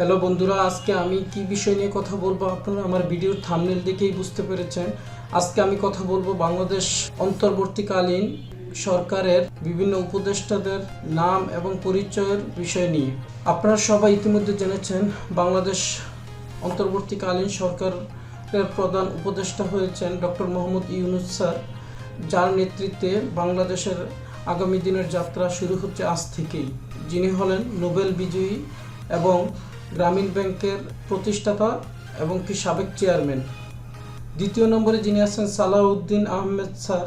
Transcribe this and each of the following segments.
Hello বন্ধুরা, আজকে আমি কি বিষয় নিয়ে কথা বলব আপনারা আমার ভিডিওর থামনেল দেখেই বুঝতে পেরেছেন। আজকে আমি কথা বলব বাংলাদেশ অন্তর্বর্তীকালীন সরকারের বিভিন্ন উপদেষ্টাদের নাম এবং পরিচয়ের বিষয় নিয়ে। আপনারা সবাই ইতিমধ্যে জেনেছেন, বাংলাদেশ অন্তর্বর্তীকালীন সরকারের প্রধান উপদেষ্টা হয়েছেন ডক্টর মোহাম্মদ ইউনুস স্যার, যার নেতৃত্বে বাংলাদেশের আগামী দিনের যাত্রা শুরু হচ্ছে আজ থেকেই। যিনি হলেন নোবেল বিজয়ী এবং গ্রামীণ ব্যাংকের প্রতিষ্ঠাতা এবং কি সাবেক চেয়ারম্যান। দ্বিতীয় নম্বরে যিনি আছেন সালাউদ্দিন আহমেদ স্যার,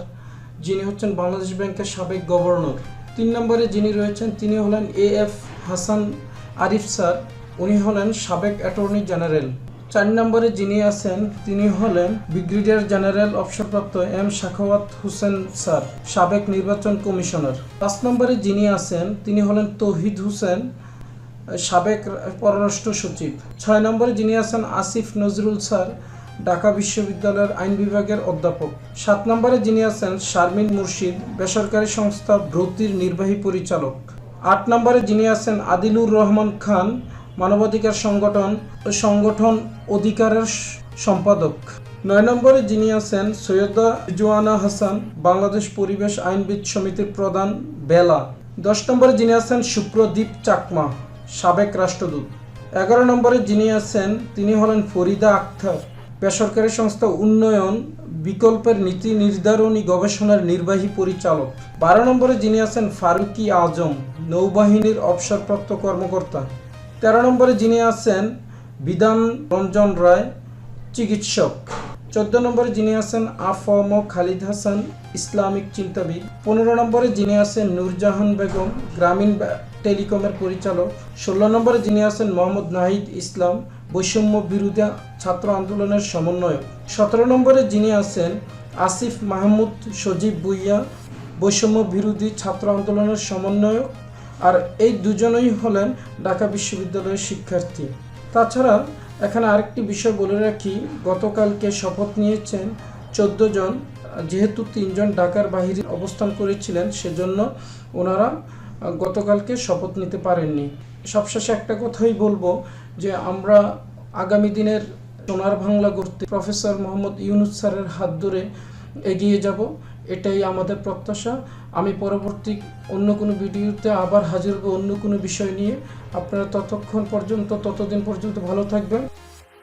যিনি হচ্ছেন বাংলাদেশ ব্যাংকের সাবেক গভর্নর। তিন নম্বরে যিনি রয়েছেন, তিনি হলেন A F Hasan Arif sir, উনি হলেন সাবেক অ্যাটর্নি জেনারেল। চার নম্বরে যিনি আছেন, তিনি হলেন ব্রিগেডিয়ার জেনারেল অবসরপ্রাপ্ত এম শাখাওয়াত হোসেন স্যার, সাবেক নির্বাচন কমিশনার। পাঁচ নম্বরে যিনি আছেন, তিনি হলেন তৌহিদ হোসেন সাবেক পররাষ্ট্র সচিব। ছয় নম্বরে যিনি আছেন আসিফ নজরুল স্যার, ঢাকা বিশ্ববিদ্যালয়ের আইন বিভাগের অধ্যাপক। সাত নম্বরে যিনি আছেন শারমিন মুর্শিদ, বেসরকারি সংস্থা ব্রতির নির্বাহী পরিচালক। আট নম্বরে যিনি আছেন আদিলুর রহমান খান, মানবাধিকার সংগঠন সংগঠন অধিকারের সম্পাদক। নয় নম্বরে যিনি আছেন সৈয়দা জোয়ানা হাসান, বাংলাদেশ পরিবেশ আইনবিদ সমিতির প্রধান বেলা। দশ নম্বরে যিনি আছেন সুপ্রদীপ চাকমা। সাবেক রাষ্ট্রদূত। এগারো নম্বরে যিনি আছেন, তিনি হলেন ফরিদা আক্তার বেসরকারি সংস্থা উন্নয়ন বিকল্পের নীতি নির্ধারণী গবেষণার নির্বাহী পরিচালক। বারো নম্বরে যিনি আছেন, ফারুকি আজম, নৌবাহিনীর অবসরপ্রাপ্ত কর্মকর্তা। তেরো নম্বরে যিনি আছেন, বিধান রঞ্জন রায়, চিকিৎসক। চোদ্দ নম্বরে যিনি আছেন, আফম খালিদ হাসান, ইসলামিক চিন্তাবিদ। পনেরো নম্বরে যিনি আছেন, নূরজাহান বেগম, গ্রামীণ টেলিকমের পরিচালক। ষোলো নম্বরে যিনি আছেন মোহাম্মদ নাহিদ ইসলাম, বৈষম্য বিরোধী ছাত্র আন্দোলনের সমন্বয়ক। সতেরো নম্বরে যিনি আছেন আসিফ মাহমুদ সজীব ভুইয়া, বৈষম্য বিরোধী ছাত্র আন্দোলনের সমন্বয়ক। আর এই দুজনেই হলেন ঢাকা বিশ্ববিদ্যালয়ের শিক্ষার্থী। তাছাড়া এখানে আরেকটি বিষয় বলে রাখি, গতকালকে শপথ নিয়েছেন চোদ্দ জন, যেহেতু তিনজন ঢাকার বাহিরে অবস্থান করেছিলেন, সেজন্য ওনারা গতকালকে শপথ নিতে পারেননি। সবশেষে একটা কথাই বলব যে আমরা আগামী দিনের সোনার বাংলা গড়তে প্রফেসর মোহাম্মদ ইউনুস স্যারের হাত ধরে এগিয়ে যাব, এটাই আমাদের প্রত্যাশা। আমি পরবর্তী অন্য কোনো ভিডিওতে আবার হাজির হব অন্য কোনো বিষয় নিয়ে। আপনারা ততক্ষণ পর্যন্ত, ততদিন পর্যন্ত ভালো থাকবেন।